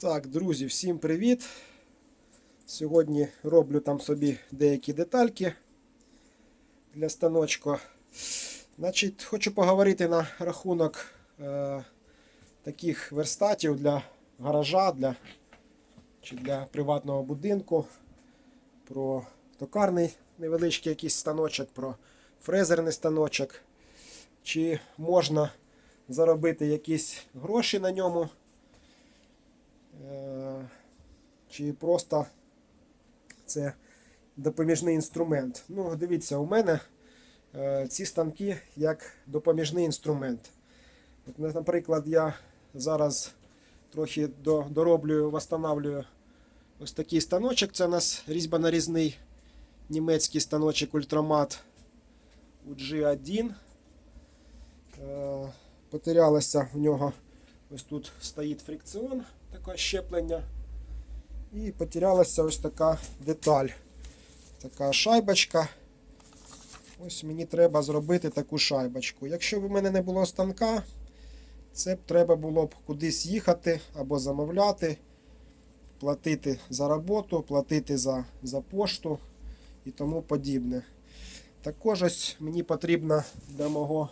Так, друзі, всім привіт! Сьогодні роблю там собі деякі детальки для станочка. Значить, хочу поговорити на рахунок е, таких верстатів для гаража для, чи для приватного будинку. Про токарний невеличкий якийсь станочок, про фрезерний станочок. Чи можна заробити якісь гроші на ньому. Е, Чи просто це допоміжний інструмент. Ну, дивіться, у мене е, ці станки як допоміжний інструмент. От, наприклад, я зараз трохи дороблюю, восстанавлюю ось такий станочок. Це у нас різьбонарізний німецький станочок Ультрамат UG1. Е, Потерялося в нього ось тут стоїть фрикціон, таке щеплення. І потерялася ось така деталь. Така шайбочка. Ось мені треба зробити таку шайбочку. Якщо б у мене не було станка, це б треба було б кудись їхати або замовляти, платити за роботу, платити за, за пошту і тому подібне. Також ось мені потрібно для мого,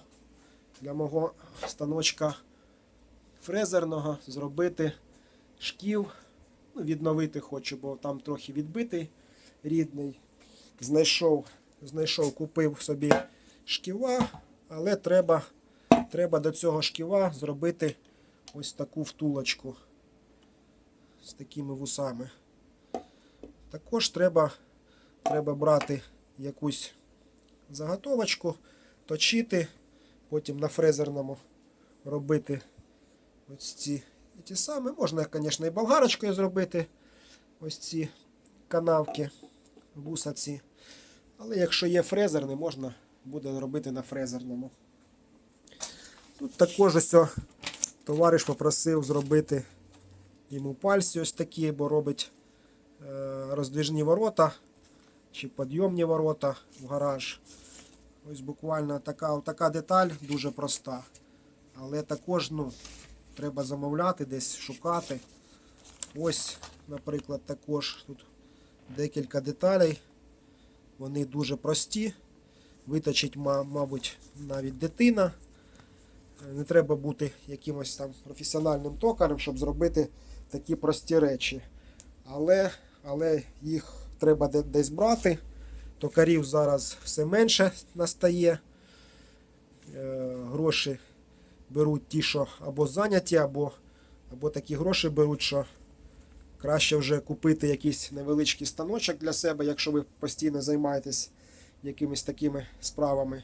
для мого станочка фрезерного зробити шків. Ну, відновити хочу, бо там трохи відбитий рідний. Знайшов, знайшов, купив собі шківа, але треба, треба до цього шківа зробити ось таку втулочку з такими вусами. Також треба, треба брати якусь заготовочку, точити, потім на фрезерному робити ось ці ті самі. Можна, звісно, і болгарочкою зробити ось ці канавки, вуса ці. Але якщо є фрезерний, можна буде робити на фрезерному. Тут також ось товариш попросив зробити йому пальці ось такі, бо робить е, роздвижні ворота чи підйомні ворота в гараж. Ось буквально така, така деталь дуже проста. Але також ну, треба замовляти, десь шукати. Ось, наприклад, також тут декілька деталей. Вони дуже прості. Виточить, мабуть, навіть дитина. Не треба бути якимось там професіональним токарем, щоб зробити такі прості речі. Але, але їх треба десь брати. Токарів зараз все менше настає. Е, Гроші беруть ті, що або зайняті, або, або такі гроші беруть, що краще вже купити якийсь невеличкий станочок для себе, якщо ви постійно займаєтесь якимись такими справами.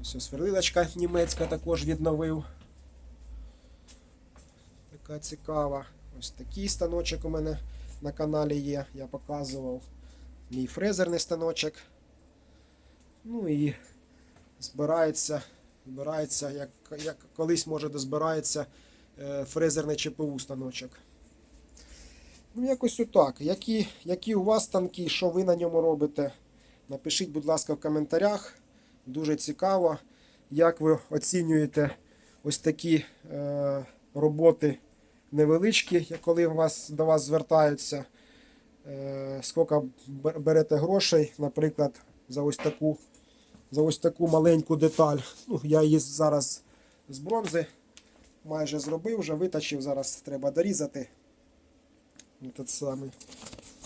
Ось сверлилочка німецька також відновив. Така цікава. Ось такий станочок у мене на каналі є, я показував. Мій фрезерний станочок. Ну і збирається, збирається як, як колись може дозбирається е, фрезерний ЧПУ станочок. Ну, якось отак. Які, які у вас станки, що ви на ньому робите? Напишіть, будь ласка, в коментарях. Дуже цікаво, як ви оцінюєте ось такі е, роботи невеличкі, коли вас, до вас звертаються. Е, скільки берете грошей, наприклад, за ось таку, за ось таку маленьку деталь. Ну, я її зараз з бронзи майже зробив, вже виточив, зараз треба дорізати. Этот самий.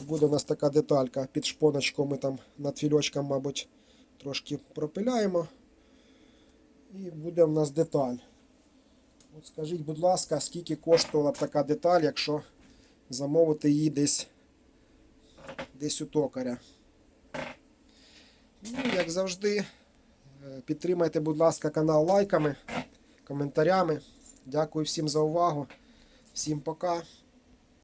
Буде у нас така деталька під шпоночком, ми там над фільочком, мабуть, трошки пропиляємо. І буде в нас деталь. От скажіть, будь ласка, скільки коштувала б така деталь, якщо замовити її десь, десь у токаря. Ну, як завжди, підтримайте, будь ласка, канал лайками, коментарями. Дякую всім за увагу. Всім пока.